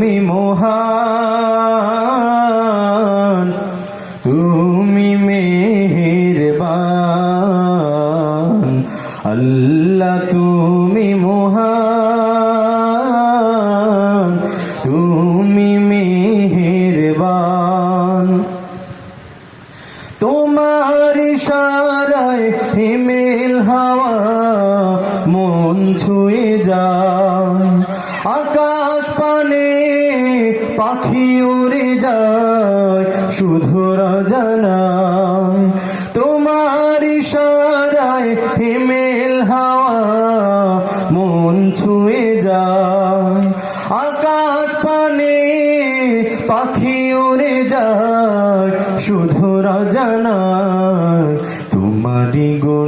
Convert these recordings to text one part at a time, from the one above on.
তুমি মহান তুমি মেহেরবান। আল্লাহ তুমি মহান তুমি মেহেরবান। তোমার ইশারায় আকাশ পানে পাখি উড়ে যায়, শুধু জানায় তোমার ইশারায় হিমেল হাওয়া, মন ছুঁয়ে যায়। আকাশ পানে পাখি উড়ে যায়, শুধু জানায় তোমারই গুণের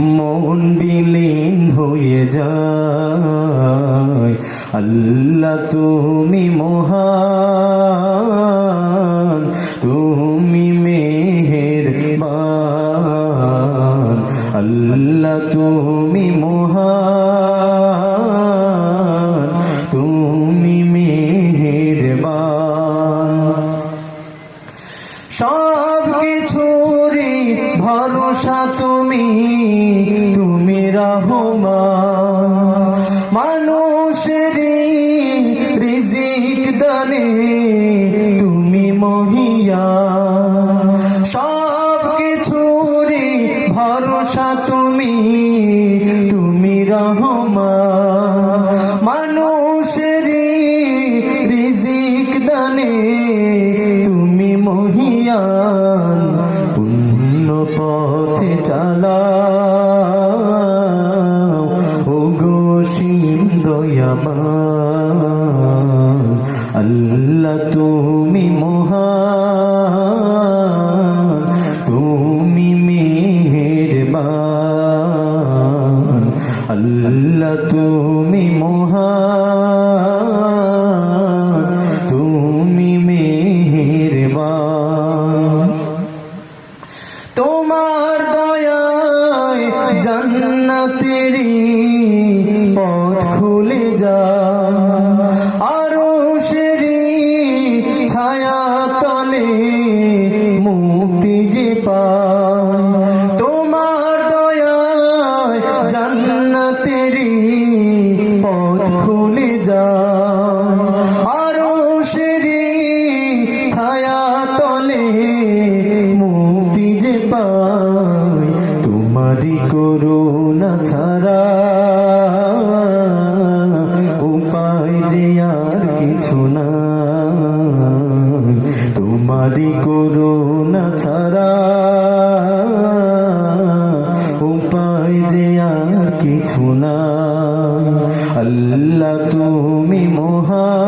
মন বিলীন হয়ে যায়। আল্লাহ, তুমি মহান, তুমি মেহেরবান। আল্লাহ, তুমি মহান, তুমি মেহেরবান। সব তুমি তুমি রহমান। মানুষেরই রিজিক দানে তুমি মহিয়া। সব কিছুরই ভরসা তুমি তুমি রহমান। মানুষেরই রিজিক দানে পথে চালাও। ও গো দয়াবান তোমার দয়ায় জান্নাতেরি পথ খুলে যায় আরও সেরি ছায়া তলে মুক্তি যে পায় তোমার দয়ায় জান্নাতেরি পথ খুলে যায় তোমারই করুণা ছাড়া উপায় যে আর কিছু না। আল্লাহ তুমি মহান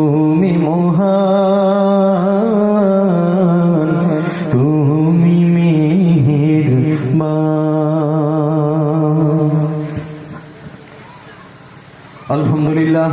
তুমি মহান তুমি মেহেরবান। আলহামদুলিল্লাহ।